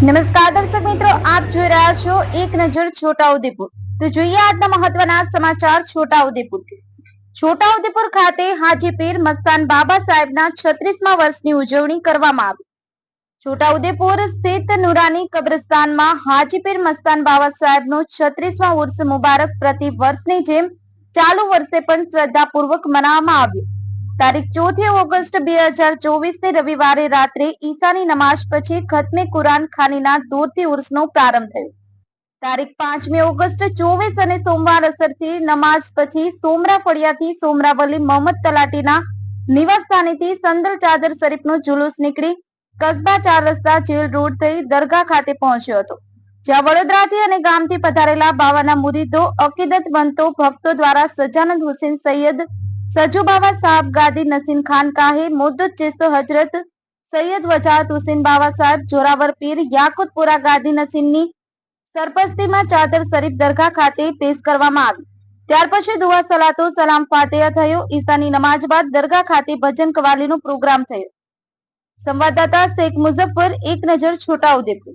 નમસ્કાર દર્શક મિત્રો, આપ જોઈ રહ્યા છો એક નજર છોટાઉદેપુર. તો જોઈએ આજના મહત્વના સમાચાર છોટાઉદેપુર છોટાઉદેપુર ખાતે હાજીપીર મસ્તાન બાબા સાહેબના છત્રીસમા વર્ષની ઉજવણી કરવામાં આવી. છોટાઉદેપુર સ્થિત નુરાની કબ્રસ્તાનમાં હાજીપીર મસ્તાન બાબા સાહેબનો છત્રીસમા ઉર્સ મુબારક પ્રતિ વર્ષની જેમ ચાલુ વર્ષે પણ શ્રદ્ધાપૂર્વક મનાવવામાં આવ્યો. તારીખ ચોથી ઓગસ્ટ બે હજાર ચોવીસ ને રવિવારે રાત્રે ઈશાની નમાઝ પછી ખતમે કુરાન ખાનીના દૂરથી ઉર્સનો પ્રારંભ થયો. તારીખ પાંચમી ઓગસ્ટ ચોવીસ અને સોમવાર અસરથી નમાઝ પછી સોમરા ફળિયાથી સોમરાવલી મોહમ્મદ તલાટીના નિવાસ સંદલ ચાદર શરીફનો જુલુસ નીકળી કસબા ચાર રસ્તા જેલ રોડ થઈ દરગાહ ખાતે પહોંચ્યો હતો. જ્યાં વડોદરાથી અને ગામથી પધારેલા બાવાના મુરીદો અકીદતવંતો ભક્તો દ્વારા સજાનંદ હુસેન સૈયદ સજુ બાવા સાહેબ ગાદી નસીન ખાન કાહે મુદ્દત ચિસ્ત હજરત સૈયદ વજાહત હુસેન બાવા સાહેબ જોરાવર પીર યાકુતપુરા ગાદી નસીનની સરપસ્તીમાં ચાદર શરીફ દરગાહ ખાતે પેશ કરવામાં આવી ત્યાર પછી દુઆ સલાતો સલામ ફાતેહ થયો ઈશાની નમાજ બાદ દરગાહ ખાતે ભજન કવાલીનો પ્રોગ્રામ થયો. સંવાદદાતા શેખ મુઝફ્ફર, એક નજર છોટાઉદેપુર.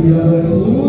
Obrigado a Jesus.